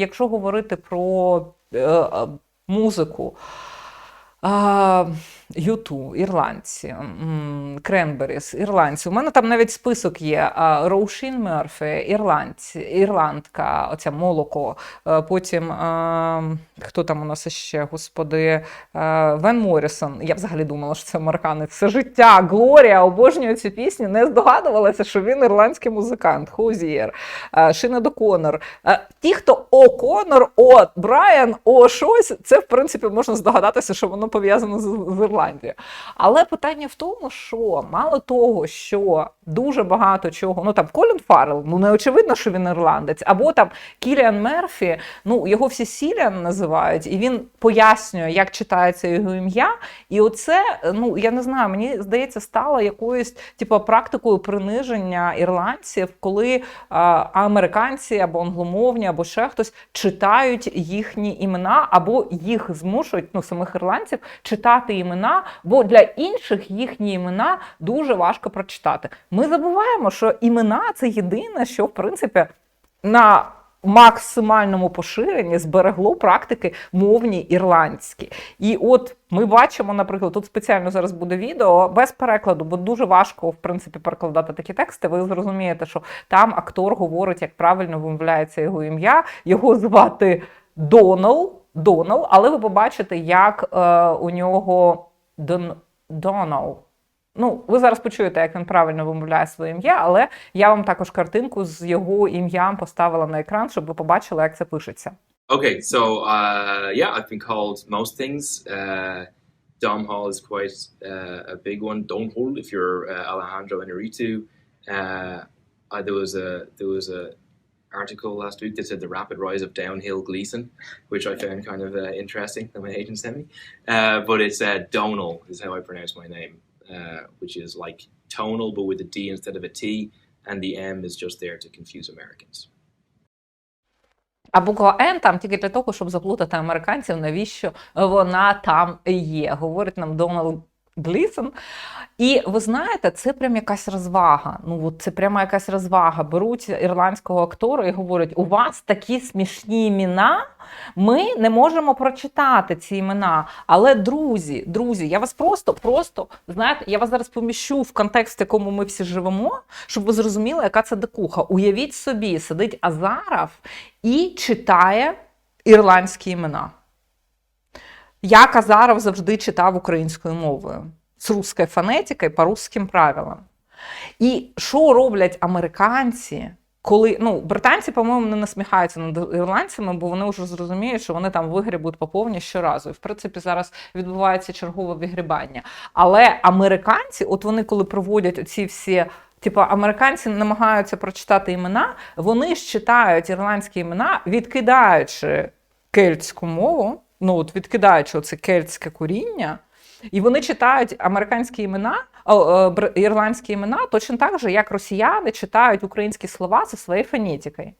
Якщо говорити про е, е, музику, Юту, ірландці, Кренберіс, ірландці. У мене там навіть список є. Роушін Мерфі, ірландці, ірландка, оця молоко. Е, Потім е, хто там у нас ще, господи, е, Вен Моррісон. Я взагалі думала, що це американець. Все життя. Глорія обожнює цю пісню. Не здогадувалася, що він ірландський музикант. Хузієр, Шина Конор. Ті, хто О Конор, О Брайан, О щось, це в принципі можна здогадатися, що воно пов'язано з, з Ірландією. Але питання в тому, що мало того, що дуже багато чого, ну там Колін Фаррелл, ну не очевидно, що він ірландець, або там Кіліан Мерфі, ну його всі Сіліан називають, і він пояснює, як читається його ім'я. І оце, ну я не знаю, мені здається, стало якоюсь типу, практикою приниження ірландців, коли а, американці або англомовні, або ще хтось читають їхні імена, або їх змушують, ну самих ірландців, читати імена, бо для інших їхні імена дуже важко прочитати. Ми забуваємо, що імена це єдине, що в принципі на максимальному поширенні зберегло практики мовні ірландські. І от ми бачимо, наприклад, тут спеціально зараз буде відео без перекладу, бо дуже важко в принципі перекладати такі тексти. Ви зрозумієте, що там актор говорить, як правильно вимовляється його ім'я. Його звати Донал. Донал, але ви побачите, як е, у нього Дон, Донал. Ну, ви зараз почуєте, як він правильно вимовляє своє ім'я, але я вам також картинку з його ім'ям поставила на екран, щоб ви побачили, як це пишеться. Okay, so uh, yeah, I've been called most things. Uh, Dom Hall is quite uh, a big one. Don't hold if you're uh, Alejandro Inarritu. Uh, uh, there was a there was a article last week that said the rapid rise of downhill Gleason, which I found kind of uh, interesting that my agent sent me. Uh, but it's uh, Donal is how I pronounce my name, uh, which is like tonal but with a D instead of a T, and the M is just there to confuse Americans. А буква Н там тільки для того, щоб заплутати американців, навіщо вона там є, говорить нам Дональд Глісон. І ви знаєте, це прям якась розвага. Ну от це прямо якась розвага. Беруть ірландського актора і говорять: у вас такі смішні імена. Ми не можемо прочитати ці імена. Але друзі, друзі, я вас просто, просто знаєте, я вас зараз поміщу в контекст, в якому ми всі живемо, щоб ви зрозуміли, яка це дикуха. Уявіть собі, сидить Азаров і читає ірландські імена. Я Казаров завжди читав українською мовою з русською фонетикою по русським правилам. І що роблять американці, коли ну, британці, по-моєму, не насміхаються над ірландцями, бо вони вже зрозуміють, що вони там вигрібуть по повні щоразу. І в принципі зараз відбувається чергове вигрібання. Але американці, от вони коли проводять ці всі. Типу, американці намагаються прочитати імена, вони ж читають ірландські імена, відкидаючи кельтську мову, ну от відкидаючи це кельтське коріння, і вони читають американські імена, ірландські імена точно так же, як росіяни читають українські слова зі своєю фонетикою.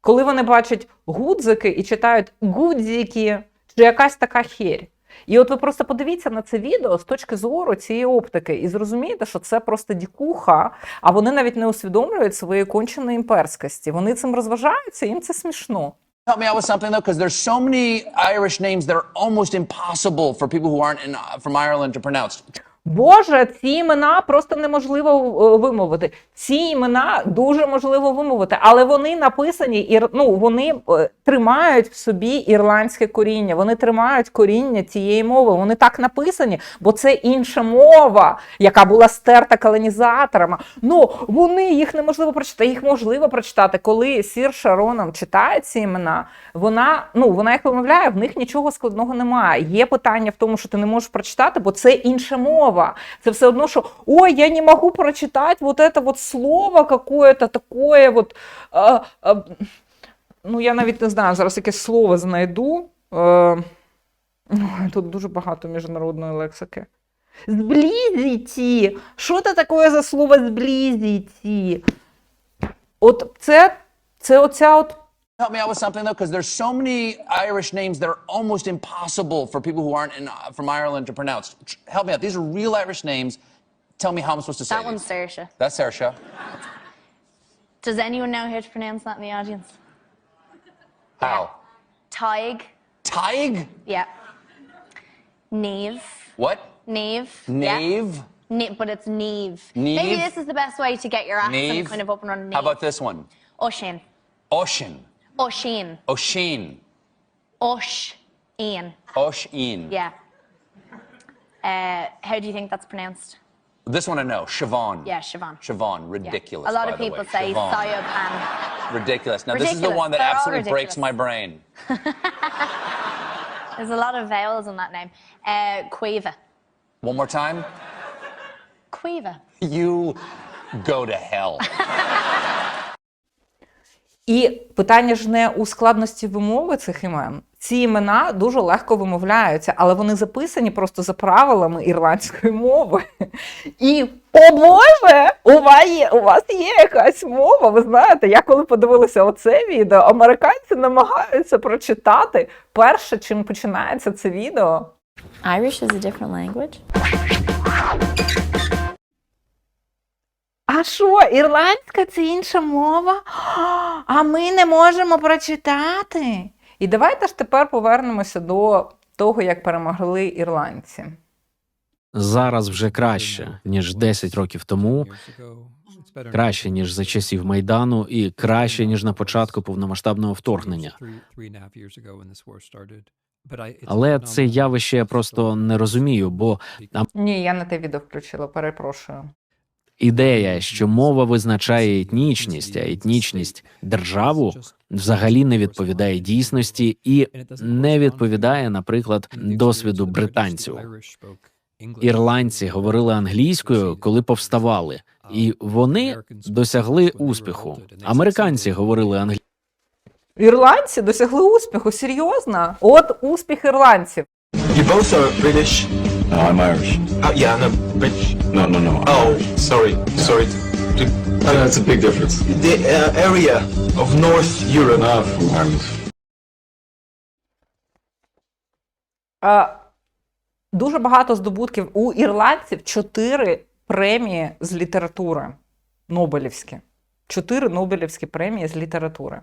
Коли вони бачать гудзики і читають гудзики, чи якась така херь. І от ви просто подивіться на це відео з точки зору цієї оптики і зрозумієте, що це просто дікуха, а вони навіть не усвідомлюють своєї конченої імперськості. Вони цим розважаються, їм це смішно. Help me out with something though, because there's so many Irish names that are almost impossible for people who aren't in, uh, from Ireland to pronounce. Боже, ці імена просто неможливо е, вимовити. Ці імена дуже можливо вимовити, але вони написані ну, вони е, тримають в собі ірландське коріння. Вони тримають коріння цієї мови. Вони так написані, бо це інша мова, яка була стерта колонізаторами. Ну вони їх неможливо прочитати. Їх можливо прочитати. Коли Сір Шароном читає ці імена, вона ну вона їх вимовляє, в них нічого складного немає. Є питання в тому, що ти не можеш прочитати, бо це інша мова. Це все одно, що ой, я не можу прочитати вот это вот слово какое-то такое. Вот, а, а, ну, я навіть не знаю, зараз якесь слово знайду. Ой, тут дуже багато міжнародної лексики. Зблизіті. Що це таке за слово зблизіті? От це, це оця от Help me out with something though, because there's so many Irish names that are almost impossible for people who aren't in, uh, from Ireland to pronounce. Tr- Help me out. These are real Irish names. Tell me how I'm supposed to say That these. one's Saoirse. That's Saoirse. Does anyone know how to pronounce that in the audience? How? Tig. Tig? Yeah. Neve. What? Neve. Yeah. Nave? Ne- but it's Neve. Neve? Maybe this is the best way to get your accent kind of up and running. How about this one? Oshin. Ocean. Oshin. Ocean. Osh. Ian. Ocean. Yeah. Uh, how do you think that's pronounced? This one I know. Siobhan. Yeah, Siobhan. Siobhan. Yeah. Ridiculous. A lot of people say Siobhan. Ridiculous. Now, this is the one that They're absolutely breaks my brain. There's a lot of vowels in that name. Uh, Quiva. One more time. Quiva. You go to hell. І питання ж не у складності вимови цих імен. Ці імена дуже легко вимовляються, але вони записані просто за правилами ірландської мови. І, о Боже, у вас є, у вас є якась мова. Ви знаєте, я коли подивилася оце відео, американці намагаються прочитати перше, чим починається це відео. Irish is a different language. А що, ірландська це інша мова? А ми не можемо прочитати. І давайте ж тепер повернемося до того, як перемогли ірландці. Зараз вже краще, ніж 10 років тому, краще, ніж за часів Майдану, і краще, ніж на початку повномасштабного вторгнення. Але це явище я просто не розумію, бо Ні, я не те відео включила, перепрошую. Ідея, що мова визначає етнічність, а етнічність державу взагалі не відповідає дійсності і не відповідає, наприклад, досвіду британців. Ірландці говорили англійською, коли повставали, і вони досягли успіху. Американці говорили англійською. Ірландці досягли успіху, серйозно? От успіх ірландців. You both are British. No, I'm Irish. Uh, yeah, no, British. No, no, no. I'm Oh, Irish. sorry, sorry. To- I know it's a big difference. The uh, area of North Europe. Not from Ireland. А, дуже багато здобутків. У ірландців чотири премії з літератури Нобелівські. Чотири Нобелівські премії з літератури.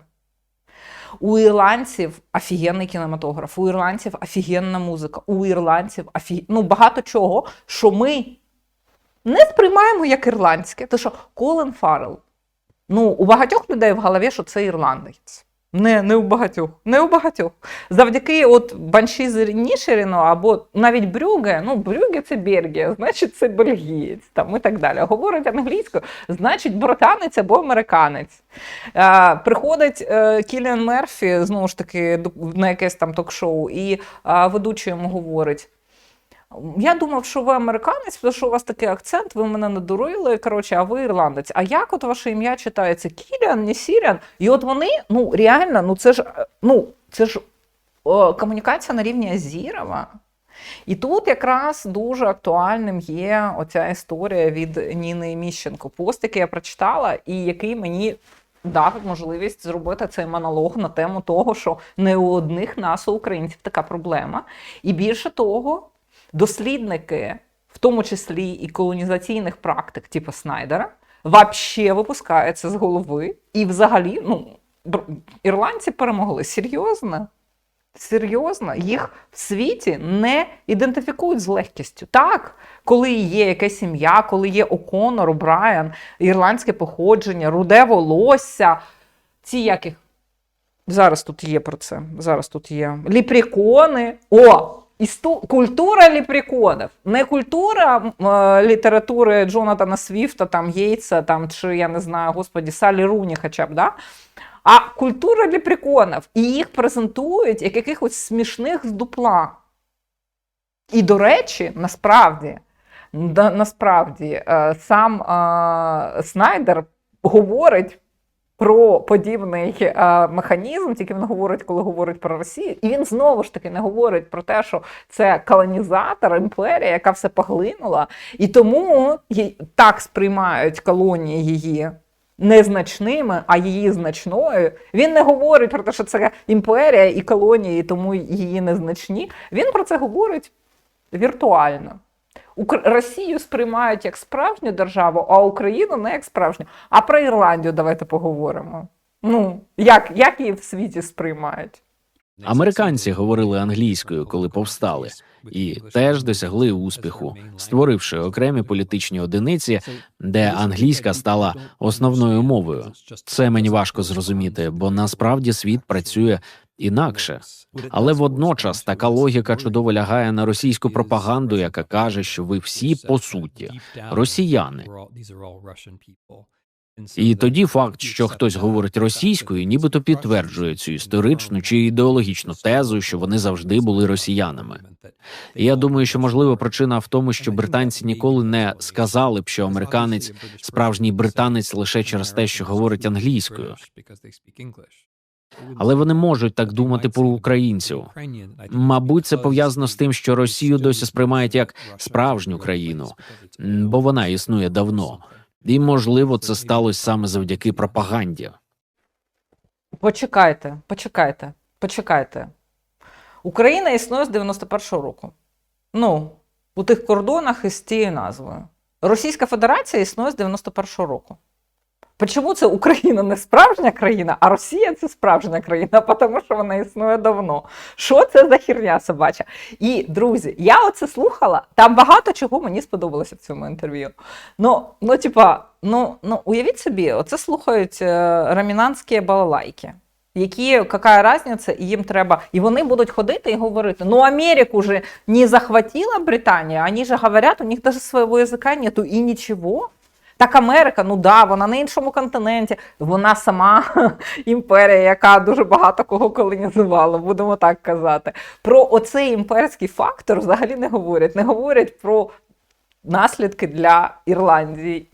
У ірландців офігенний кінематограф, у ірландців офігенна музика, у ірландців офіг... ну, багато чого, що ми не сприймаємо як ірландське. Тому що Колин Фаррелл, ну, у багатьох людей в голові, що це ірландець. Не, не у багатьох, не у багатьох. Завдяки от Банші Нішеріну або навіть Брюге, ну Брюге це Бельгія, значить це бельгієць там і так далі. Говорить англійською, значить британець або американець. Е, приходить е, Кіліан Мерфі, знову ж таки, на якесь там ток-шоу, і е, ведучий йому говорить. Я думав, що ви американець, тому що у вас такий акцент, ви мене не дурили, коротше, а ви ірландець. А як от ваше ім'я читається? Кіліан, не Сіріан? І от вони, ну реально, ну це ж е, ну, це ж о, комунікація на рівні Азірова. І тут якраз дуже актуальним є оця історія від Ніни Міщенко. Пост, який я прочитала, і який мені дав можливість зробити цей монолог на тему того, що не у одних нас, у українців, така проблема. І більше того, дослідники, в тому числі і колонізаційних практик, типу Снайдера, вообще випускаються з голови. І взагалі, ну, ірландці перемогли. Серйозно? Серйозно, їх в світі не ідентифікують з легкістю. Так, коли є якесь ім'я, коли є О'Конор, Брайан, ірландське походження, руде волосся, ці яких. Зараз тут є про це. Зараз тут є. Ліпрікони. О! Істу... Культура ліпріконів. Не культура е, літератури Джонатана Свіфта, там Єйтса, там, чи я не знаю, господі, Салі Руні хоча б, да? а культура ліпріконів. І їх презентують як якихось смішних з дупла. І, до речі, насправді, насправді е, сам е, Снайдер говорить про подібний е, механізм, тільки він говорить, коли говорить про Росію. І він знову ж таки не говорить про те, що це колонізатор, імперія, яка все поглинула. І тому так сприймають колонії її незначними, а її значною. Він не говорить про те, що це імперія і колонії, тому її незначні. Він про це говорить віртуально. Росію сприймають як справжню державу, а Україну не як справжню. А про Ірландію давайте поговоримо. Ну, як, як її в світі сприймають? Американці говорили англійською, коли повстали, і теж досягли успіху, створивши окремі політичні одиниці, де англійська стала основною мовою. Це мені важко зрозуміти, бо насправді світ працює інакше. Але водночас така логіка чудово лягає на російську пропаганду, яка каже, що ви всі по суті росіяни. І тоді факт, що хтось говорить російською, нібито підтверджує цю історичну чи ідеологічну тезу, що вони завжди були росіянами. Я думаю, що можливо причина в тому, що британці ніколи не сказали б, що американець справжній британець лише через те, що говорить англійською. Але вони можуть так думати про українців. Мабуть, це пов'язано з тим, що Росію досі сприймають як справжню країну, бо вона існує давно. І можливо, це сталося саме завдяки пропаганді. Почекайте, почекайте, почекайте. Україна існує з 91-го року. Ну, у тих кордонах із тією назвою. Російська Федерація існує з 91-го року. Чому це Україна не справжня країна, а Росія це справжня країна, тому що вона існує давно. Що це за херня собача? І, друзі, я оце слухала, там багато чого мені сподобалося в цьому інтерв'ю. Ну, ну, типа, ну, ну уявіть собі, оце слухають е, рамінанські балалайки. Які, яка різниця, і їм треба, і вони будуть ходити і говорити: ну, Америку же не захватила Британія, вони же говорять, у них даже своего язика нету і нічого. Так Америка, ну да, вона на іншому континенті, вона сама імперія, яка дуже багато кого колонізувала, будемо так казати. Про оцей імперський фактор взагалі не говорять. Не говорять про наслідки для Ірландії.